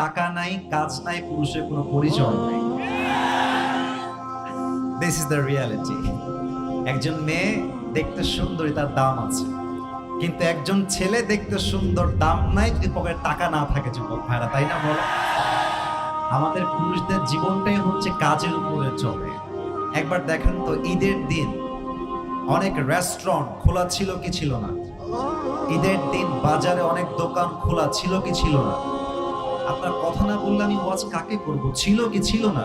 টাকা নাই, কাজ নাই, পুরুষের কোনো পরিচয় নাই। দিস ইজ দ্য রিয়ালিটি একজন মেয়ে দেখতে সুন্দরী, তার দাম আছে। কিন্তু একজন ছেলে দেখতে সুন্দর, দাম নাই, যদি পকেটে টাকা না থাকে, যুবক ভাইরা, তাই না বলো? আমাদের পুরুষদের জীবনটাই হচ্ছে কাজের উপরে চলে। একবার দেখেন তো, ঈদের দিন অনেক রেস্টুরেন্ট খোলা ছিল কি ছিল না? ঈদের দিন বাজারে অনেক দোকান খোলা ছিল কি ছিল না? আপনার কথা না বললে আমি ওয়াজ কাকে করব? ছিল কি ছিল না?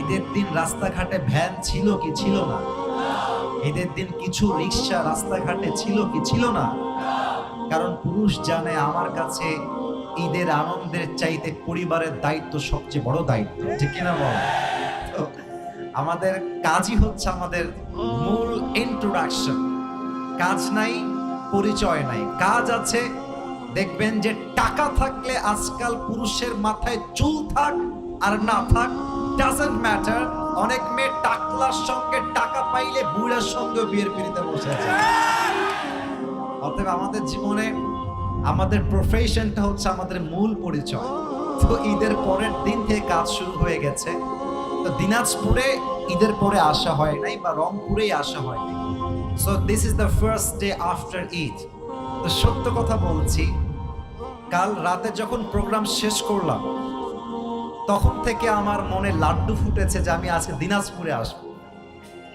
ঈদের দিন রাস্তাঘাটে ভ্যান ছিল কি ছিল না? ঈদের দিন কিছু রিক্সা রাস্তাঘাটে ছিল কি ছিল না? কারণ পুরুষ জানে আমার কাছে ঈদের আনন্দের চাইতে পরিবারের দায়িত্ব সবচেয়ে বড় দায়িত্ব। ঠিক কিনা বল? আমাদের কাজই হচ্ছে আমাদের মূল ইন্ট্রোডাকশন কাজ নাই, পরিচয় নাই। কাজ আছে দেখবেন যে টাকা থাকলে আজকাল পুরুষের মাথায় চুল থাক আর না থাক ডাজেন্ট ম্যাটার অনেক মেয়ে টাকলার সঙ্গে টাকা পাইলে বুড়ার সঙ্গে বিয়ের পিড়িতে বসে আছে। অতএব আমাদের জীবনে আমাদের প্রফেশনটা হচ্ছে আমাদের মূল পরিচয়। তো ঈদের পরের দিন থেকে কাজ শুরু হয়ে গেছে। তো দিনাজপুরে ঈদের পরে আসা হয় নাই বা রংপুরেই আসা হয় নাই। So this is the first day after Eid তো সত্য কথা বলছি কাল রাতে যখন প্রোগ্রাম শেষ করলাম, তখন থেকে আমার মনে লাড্ডু ফুটেছে যে আমি আজকে দিনাজপুরে আসব।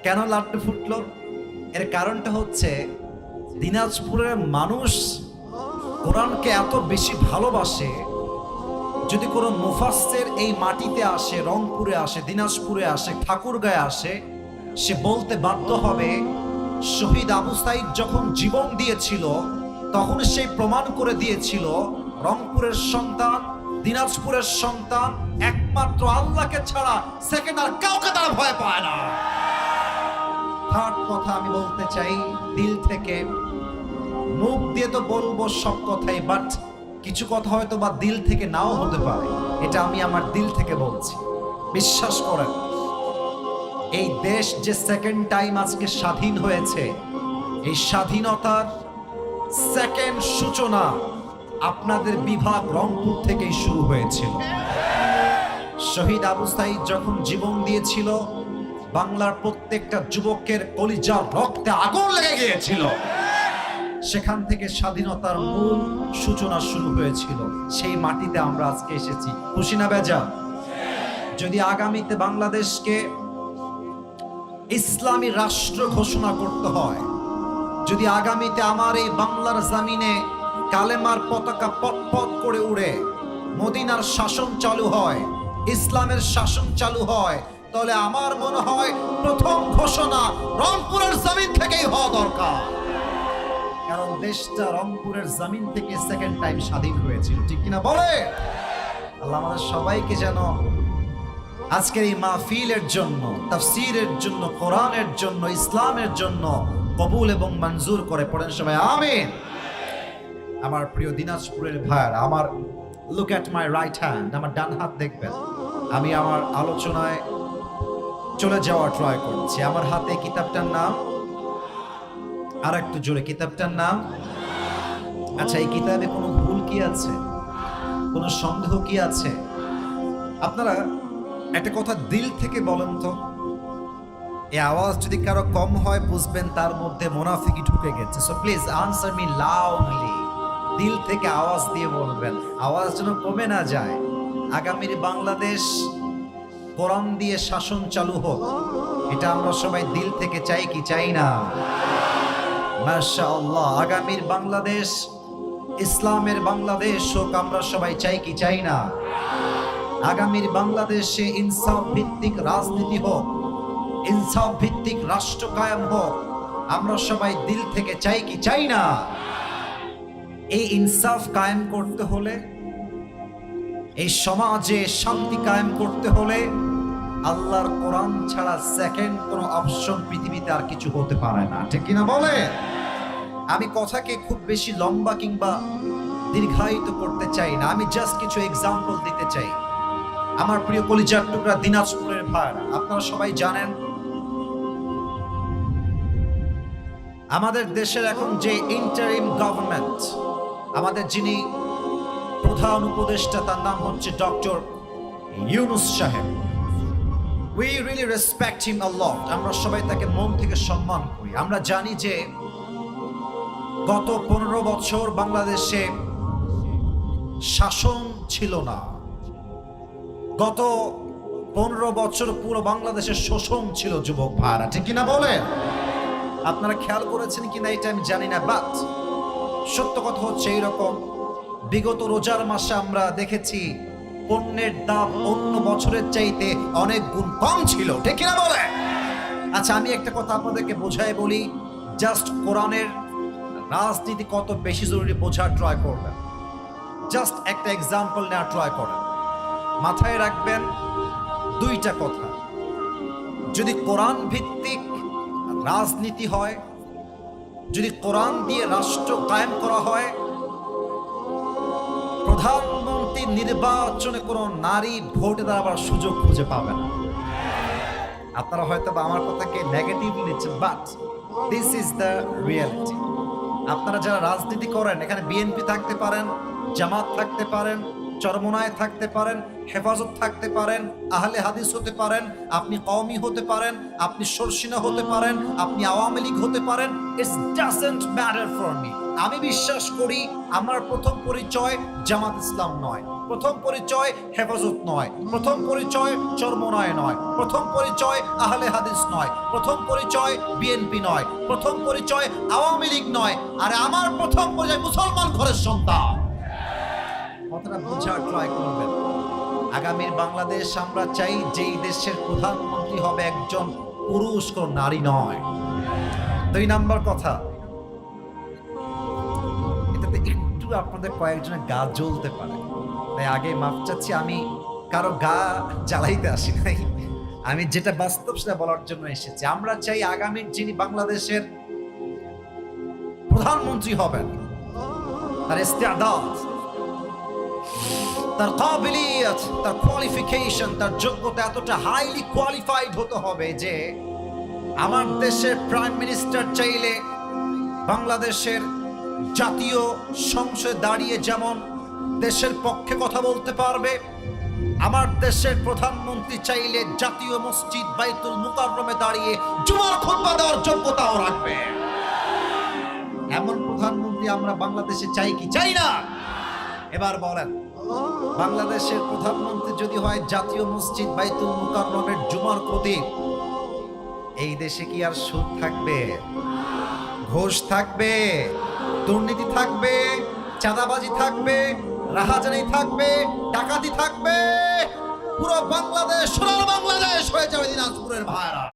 কেন লাড্ডু ফুটলো? এর কারণটা হচ্ছে দিনাজপুরের মানুষ কোরআনকে এত বেশি ভালোবাসে, যদি কোনো মুফাসের এই মাটিতে আসে, রংপুরে আসে, দিনাজপুরে আসে, ঠাকুরগাঁয়ে আসে, সে বলতে বাধ্য হবে, শহীদ আবু সাইদ যখন জীবন দিয়েছিল, তখন সেই প্রমাণ করে দিয়েছিল রংপুরের সন্তান, দিনাজপুরের সন্তান, একমাত্র আল্লাহকে ছাড়া সেকেন্ড আর কাউকে তারা ভয় পায় না। থার্ড কথা আমি বলতে চাই, দিল থেকে মুখ দিয়ে তো বলব সব কথাই বাট কিছু কথা হয়তো বা দিল থেকে নাও হতে পারে। এটা আমি আমার দিল থেকে বলছি। বিশ্বাস করেন, এই দেশ যে সেকেন্ড টাইম আজকে স্বাধীন হয়েছে, এই স্বাধীনতার সেকেন্ড সূচনা আপনাদের বিভাগ রংপুর থেকেই শুরু হয়েছিল। শহীদ আবু সাইদ যখন জীবন দিয়েছিল, বাংলার প্রত্যেকটা যুবকের কলিজার রক্তে আগুন লেগে গিয়েছিল। সেখান থেকে স্বাধীনতার মূল সূচনা শুরু হয়েছিল। সেই মাটিতে আমরা আজকে এসেছি। খুশি না বেজা? যদি আগামীতে বাংলাদেশকে ইসলামী রাষ্ট্র ঘোষণা করতে হয়, যদি আগামীতে আমার এই বাংলার জামিনে কালেমার পতাকা পটপট করে উড়ে। মদিনার শাসন চালু হয়, ইসলামের শাসন চালু হয়। তাহলে আমার মনে হয় প্রথম ঘোষণা রংপুরের জমিন থেকেই হওয়া দরকার। কারণ দেশটা রংপুরের জমিন থেকে সেকেন্ড টাইম স্বাধীন হয়েছিল। ঠিক কিনা বলে? আল্লাহ আমাদের সবাইকে যেন আজকের এই মাহফিলের জন্য, তাফসিরের জন্য, কোরআনের জন্য, ইসলামের জন্য কবুল এবং মঞ্জুর করে পড়েন সবাই। আমিন। আমার প্রিয় দিনাজপুরের ভাইয়ার, আমার look at my right hand আমার ডান হাত দেখবেন। আমি আমার আলোচনায় চলে যাওয়ার ট্রাই করছি। আমার হাতে কিতাবটার নাম আর একটু জোরে, কিতাবটার নাম। আচ্ছা এই কিতাবে কোনো ভুল কি আছে? কোনো সন্দেহ কি আছে? আপনারা একটা কথা দিল থেকে বলেন তো। এই আওয়াজ যদি কারও কম হয়, বুঝবেন তার মধ্যে মোনাফিকি ঢুকে গেছে। So please answer me loudly দিল থেকে আওয়াজ দিয়ে বলবেন। আওয়াজ যেন কমে না যায়। আগামীর বাংলাদেশ কোরআন দিয়ে শাসন চালু হোক, এটা আমরা সবাই দিল থেকে চাই কি চাই না? মাশাআল্লাহ, আগামীর বাংলাদেশ, ইসলামের বাংলাদেশ হোক, আমরা সবাই চাই কি চাই না? আগামীর বাংলাদেশে ইনসাফ ভিত্তিক রাজনীতি হোক, ইনসাফ ভিত্তিক রাষ্ট্র কায়েম হোক, আমরা সবাই দিল থেকে চাই কি চাই না? এই ইনসাফ কায়েম করতে হলে, এই সমাজে শান্তি কায়েম করতে হলে আল্লাহর কোরআন ছাড়া সেকেন্ড কোনো অপশন পৃথিবীতে আর কিছু হতে পারে না। ঠিক কিনা বলে? আমি কথাকে খুব বেশি লম্বা কিংবা দীর্ঘায়িত করতে চাই না। আমি জাস্ট কিছু এক্সাম্পল দিতে চাই। আমার প্রিয় কলিজার টুকরা দিনাজপুরের ভাইরা আপনারা সবাই জানেন, আমাদের দেশের এখন যে ইন্টারিম গভর্নমেন্ট আমাদের যিনি প্রধান উপদেষ্টা, তার নাম হচ্ছে doctor Yunus Saheb. We really respect him lot আমরা সবাই তাকে মন থেকে সম্মান করি। আমরা জানি যে গত পনেরো বছর বাংলাদেশে শাসন ছিল না। গত পনেরো বছর পুরো বাংলাদেশের শোষণ ছিল যুবক ভাড়া ঠিক কিনা বলেন? আপনারা খেয়াল করেছেন কিনা এটা আমি জানি না বাট সত্য কথা হচ্ছে এইরকম। বিগত রোজার মাসে আমরা দেখেছি পণ্যের দাম অন্য বছরের চাইতে অনেক গুণ কম ছিল। ঠিক কিনা বলে? আচ্ছা আমি একটা কথা আপনাদেরকে বোঝাই বলি। জাস্ট কোরআনের রাজনীতি কত বেশি জরুরি বোঝার ট্রাই করবেন। জাস্ট একটা এক্সাম্পল নেওয়ার ট্রাই করেন। মাথায় রাখবেন দুইটা কথা। যদি কোরআন ভিত্তিক রাজনীতি হয় যদি কোরআন দিয়ে রাষ্ট্র কায়েম করা হয়, প্রধানমন্ত্রী নির্বাচনে কোনো নারী ভোট দাঁড়াবার সুযোগ খুঁজে পাবে না। আপনারা হয়তো বা আমার কথাকে নেগেটিভ নিচ্ছেন but this is the reality আপনারা যারা রাজনীতি করেন, এখানে বিএনপি থাকতে পারেন, জামাত থাকতে পারেন চরমনায় থাকতে পারেন, হেফাজত থাকতে পারেন, আহলে হাদিস হতে পারেন, আপনি কওমি হতে পারেন, আপনি সরসিনা হতে পারেন, আপনি আওয়ামী লীগ হতে পারেন it's doesn't matter for me আমি বিশ্বাস করি আমার প্রথম পরিচয় জামাত ইসলাম নয়, প্রথম পরিচয় হেফাজত নয়, প্রথম পরিচয় চরমনায় নয়, প্রথম পরিচয় আহলে হাদিস নয়, প্রথম পরিচয় বিএনপি নয়, প্রথম পরিচয় আওয়ামী লীগ নয়, আর আমার প্রথম পরিচয় মুসলমান ঘরের সন্তান। কথাটা বোঝার ট্রাই করবেন। আগামীর বাংলাদেশ আমরা চাই যেই দেশের প্রধানমন্ত্রী হবে একজন পুরুষ কোন নারী নয়। দুই নাম্বার কথা। এটাতে একটু আপনাদের কয়েকজনের গা জ্বলতে পারে। তাই আগে মাপ চাচ্ছি, আমি কারও গা জ্বালাইতে আসি নাই। আমি যেটা বাস্তব সেটা বলার জন্য এসেছি। আমরা চাই আগামীর যিনি বাংলাদেশের প্রধানমন্ত্রী হবেন, তার ইস্তেদাদ তার কাবিলিয়ত, তার কোয়ালিফিকেশন তার যোগ্যতা এতটা হাইলি কোয়ালিফাইড হতে হবে যে আমার দেশের প্রাইম মিনিস্টার চাইলে বাংলাদেশের জাতীয় সংসদে দাঁড়িয়ে যেমন দেশের পক্ষে কথা বলতে পারবে, আমার দেশের প্রধানমন্ত্রী চাইলে জাতীয় মসজিদ বাইতুল মুকাররমে দাঁড়িয়ে জুমার খুতবা দেওয়ার যোগ্যতাও রাখবে। এমন প্রধানমন্ত্রী আমরা বাংলাদেশে চাই কি? চাই না। এবার বলেন বাংলাদেশের প্রধানমন্ত্রী যদি হয় জাতীয় মসজিদ বাইতুল মুকাররমের জুমার প্রতীক এই দেশে কি আর সুদ থাকবে? ঘোষ থাকবে, দুর্নীতি থাকবে, চাঁদাবাজি থাকবে, রাহাজানি থাকবে, ডাকাতি থাকবে। পুরো বাংলাদেশ, সোনার বাংলাদেশ হয়ে যাবে দিনাজপুরের ভাইরা।